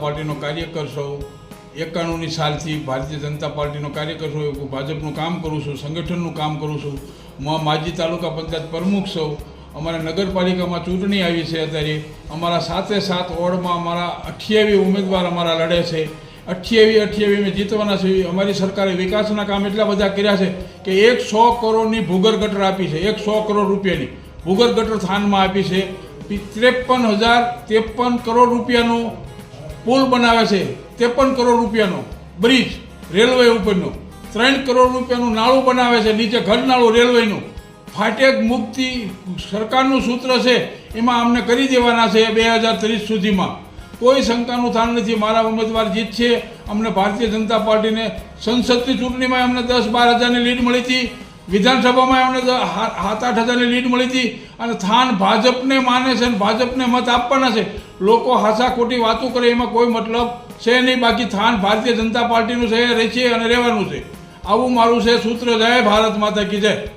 પાર્ટીનો કાર્યકર છું. એકાણુંની સાલથી ભારતીય જનતા પાર્ટીનો કાર્યકર છું. હું ભાજપનું કામ કરું છું, સંગઠનનું કામ કરું છું. હું માજી તાલુકા પંચાયત પ્રમુખ છું. અમારા નગરપાલિકામાં ચૂંટણી આવી છે અત્યારે. અમારા સાતે સાત વોર્ડમાં અમારા અઠ્યાવીસ ઉમેદવાર અમારા લડે છે. અઠ્યાવી અઠ્યાવી અમે જીતવાના છે અમારી સરકારે વિકાસના કામ એટલા બધા કર્યા છે કે એક સો કરોડની ભૂગર ગટર આપી છે. એક સો કરોડ રૂપિયાની ભૂગર ગટર થાનમાં આપી છે. ત્રેપન હજાર ત્રેપન કરોડ રૂપિયાનો પુલ બનાવે છે. ત્રેપન કરોડ રૂપિયાનો. બ્રિજ, રેલવે ઉપરનો. ત્રણ કરોડ રૂપિયાનું નાળું બનાવે છે, નીચે ઘર નાળું રેલવેનું. ફાટેક મુક્તિ સરકારનું સૂત્ર છે, એમાં અમને કરી દેવાના છે બે હજાર ત્રીસ સુધીમાં. કોઈ શંકાનું થાન નથી, મારા ઉમેદવાર જીતશે અમને ભારતીય જનતા પાર્ટીને સંસદની ચૂંટણીમાં અમને દસ બાર હજારની લીડ મળી હતી. વિધાનસભામાં અમને દ- હા- સાત આઠ હજારની લીડ મળી હતી અને થાન ભાજપને માને છે અને ભાજપને મત આપવાના છે. લોકો હાસા ખોટી વાતો કરે, એમાં કોઈ મતલબ છે નહીં. બાકી થાન ભારતીય જનતા પાર્ટીનું છે રહે છે અને રહેવાનું છે. આવું મારું છે સૂત્ર. જય ભારત માતા કી જય.